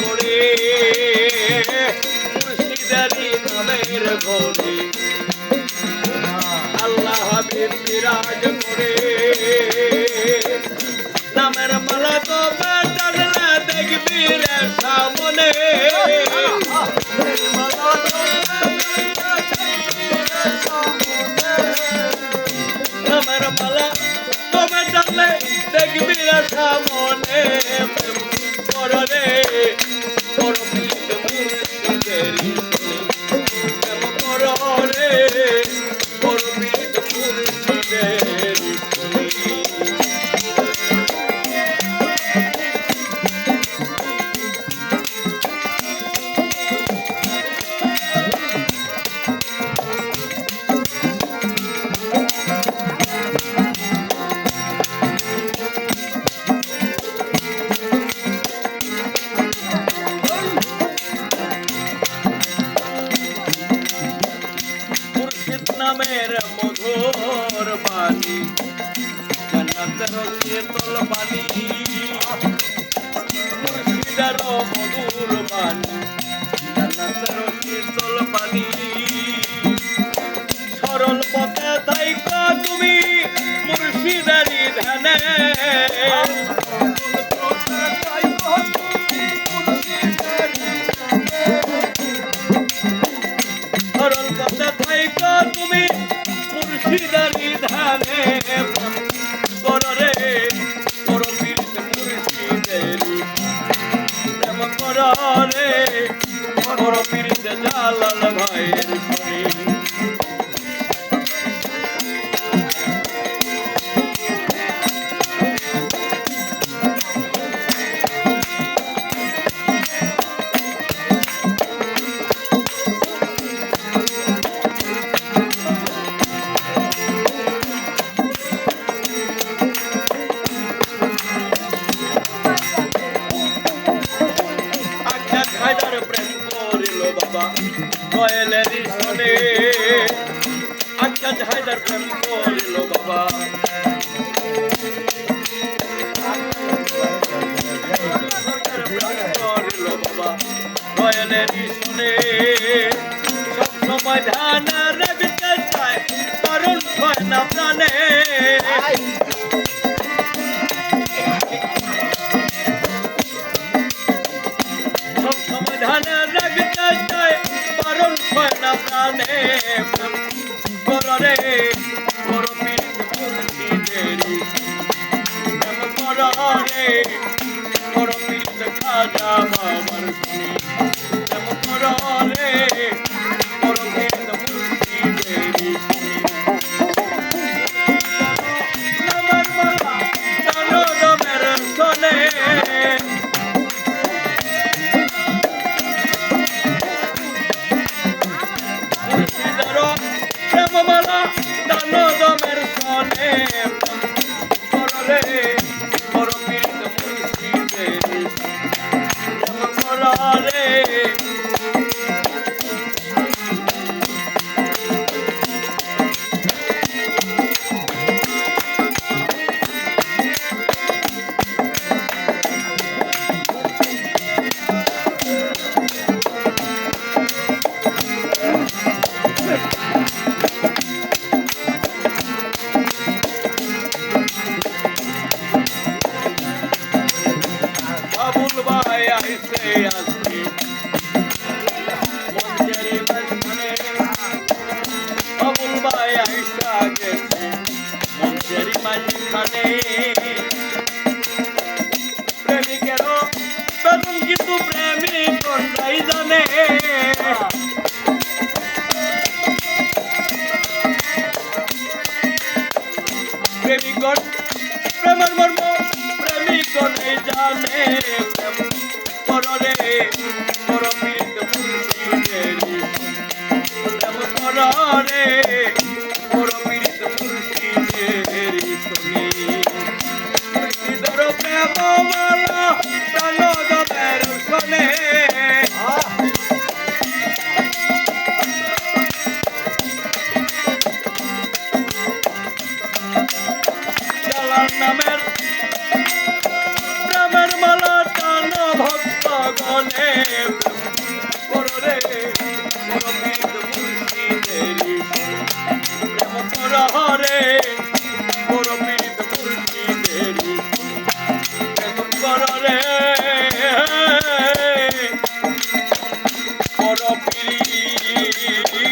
করে মুর্শিদারি আল্লাহ হাবিব বিরাজ করে। নামের মালা তো বাটালে দেখবি রে সামনে। নামের মালা জান্নাতের শীতল বাণী মুর্শিদের মধুর বাণী। জান্নাতের সরল পথে তাইক তুমি মুর্শিদারি ধ্যানে। সরল মুর্শিদারি জালাল ভাইয়ের বাবা। কয়েলের শোনে আখ্যাত হায়দার প্রেম রাখতে চায় কারণ হয় না প্রাণে। কর পীড়িত মুর্শিদেরি প্রেম কর পীড়িত খাজা বাবার শুনি মুর্শিদর করবীর